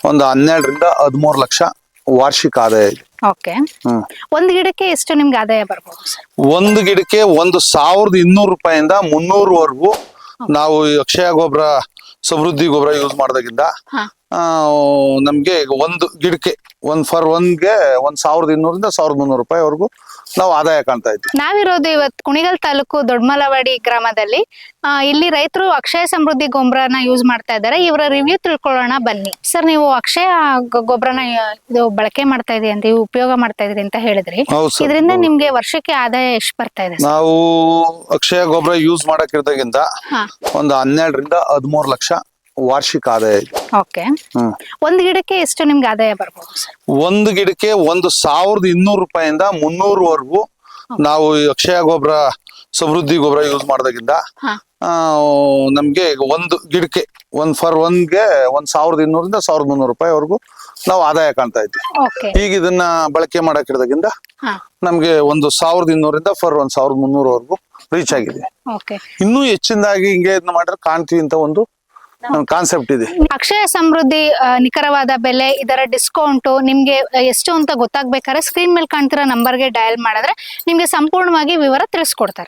ಒಂದು ಹನ್ನೆರಡರಿಂದ ಹದಿಮೂರು ಲಕ್ಷ ವಾರ್ಷಿಕ ಆದಾಯ ಇದೆ. ಓಕೆ. ಹ್ಮ್. ಒಂದ್ ಗಿಡಕ್ಕೆ ಎಷ್ಟು ನಿಮ್ಗೆ ಆದಾಯ ಬರ್ಬೋದು ಸರ್? ಒಂದು ಗಿಡಕ್ಕೆ ಒಂದು ಸಾವಿರದ ಇನ್ನೂರು ರೂಪಾಯಿಂದ ಮುನ್ನೂರವರೆಗೂ ನಾವು ಈ ಅಕ್ಷಯ ಗೊಬ್ಬರ ಸಮೃದ್ಧಿ ಗೊಬ್ಬರ ಯೂಸ್ ಮಾಡಿದಾಗಿಂದ ಹಾ. ನಮ್ಗೆ ಈಗ ಒಂದು ಗಿಡಕ್ಕೆ ಒಂದ್ ಫರ್ ಒಂದ್ಗೆ ಒಂದ್ ಸಾವಿರದ ಇನ್ನೂರಿಂದ ಸಾವಿರದ ಮುನ್ನೂರು ರೂಪಾಯಿವರೆಗೂ ನಾವು ಆದಾಯ ಕಾಣ್ತಾ ಇದ್ವಿ ನಾವಿರೋದು ಇವತ್ತು ಕುಣಿಗಲ್ ತಾಲೂಕು ದೊಡ್ಡಮಲವಾಡಿ ಗ್ರಾಮದಲ್ಲಿ. ಆ, ಇಲ್ಲಿ ರೈತರು ಅಕ್ಷಯ ಸಮೃದ್ಧಿ ಗೊಬ್ಬರನ ಯೂಸ್ ಮಾಡ್ತಾ ಇದ್ದಾರೆ. ಇವರ ರಿವ್ಯೂ ತಿಳ್ಕೊಳ್ಳೋಣ ಬನ್ನಿ. ಸರ್ ನೀವು ಅಕ್ಷಯ ಗೊ- ಗೊಬ್ಬರನ ಇದು ಬಳಕೆ ಮಾಡ್ತಾ ಇದೀರಿ ಅಂತ ಇವು ಉಪಯೋಗ ಮಾಡ್ತಾ ಇದ್ರಿ ಅಂತ ಹೇಳಿದ್ರಿ. ಹೌದು ಸರ್ ಇದರಿಂದ ನಿಮ್ಗೆ ವರ್ಷಕ್ಕೆ ಆದಾಯ ಎಷ್ಟು ಬರ್ತಾ ಇದೆ? ನಾವು ಅಕ್ಷಯ ಗೊಬ್ಬರ ಯೂಸ್ ಮಾಡಕ್ಕಿರ್ದಾಗಿಂದ ಹಾ. ಒಂದು ಹನ್ನೆರಡರಿಂದ ಹದಿಮೂರು ಲಕ್ಷ ವಾರ್ಷಿಕ ಆದಾಯ ಇದೆ. ಓಕೆ ಹ್ಮ್. ಒಂದ್ ಗಿಡಕ್ಕೆ ಎಷ್ಟು ನಿಮ್ಗೆ ಆದಾಯ ಬರ್ಬೋದು ಸರ್? ಒಂದು ಗಿಡಕ್ಕೆ ಒಂದು ಸಾವಿರದ ಇನ್ನೂರು ರೂಪಾಯಿಂದ ಮುನ್ನೂರವರೆಗೂ ನಾವು ಈ ಅಕ್ಷಯ ಗೊಬ್ಬರ ಸಮೃದ್ಧಿ ಗೊಬ್ಬರ ಯೂಸ್ ಹಾ. ಆ, ನಮ್ಗೆ ಒಂದು ಗಿಡಕ್ಕೆ ಒಂದ್ ಫರ್ ಒಂದ್ಗೆ ಒಂದ್ ಸಾವಿರದ ಇನ್ನೂರಿಂದ ಸಾವಿರದ ಮುನ್ನೂರು ರೂಪಾಯಿವರೆಗೂ ನಾವು ಆದಾಯ ಕಾಣ್ತಾ ಇದ್ವಿ. ಓಕೆ ಈಗ ಇದನ್ನ ಬಳಕೆ ಮಾಡಕ್ಕಿರೋದಾಗಿಂದ ಹಾ. ನಮ್ಗೆ ಒಂದು ಸಾವಿರದ ಇನ್ನೂರಿಂದ ಫರ್ ಒಂದ್ ಸಾವಿರದ ಮುನ್ನೂರವರೆಗೂ ರೀಚ್ ಆಗಿದೆ. ಓಕೆ ಇನ್ನೂ ಹೆಚ್ಚಿನದಾಗಿ ಹಿಂಗೆ ಇದನ್ನ ಮಾಡಿದ್ರೆ ಕಾಣ್ತೀವಿ ಅಂತ ಒಂದು ಕಾನ್ಸೆಪ್ಟ್ ಇದೆ. ಅಕ್ಷಯ ಸಮೃದ್ಧಿ ನಿಖರವಾದ ಬೆಲೆ, ಇದರ ಡಿಸ್ಕೌಂಟ್ ನಿಮ್ಗೆ ಎಷ್ಟು ಅಂತ ಗೊತ್ತಾಗ್ಬೇಕಾದ್ರೆ ಸ್ಕ್ರೀನ್ ಮೇಲೆ ಕಾಣ್ತಿರೋ ನಂಬರ್ಗೆ ಡಯಲ್ ಮಾಡಿದ್ರೆ ನಿಮ್ಗೆ ಸಂಪೂರ್ಣವಾಗಿ ವಿವರ ತಿಳಿಸ್ಕೊಡ್ತಾರೆ.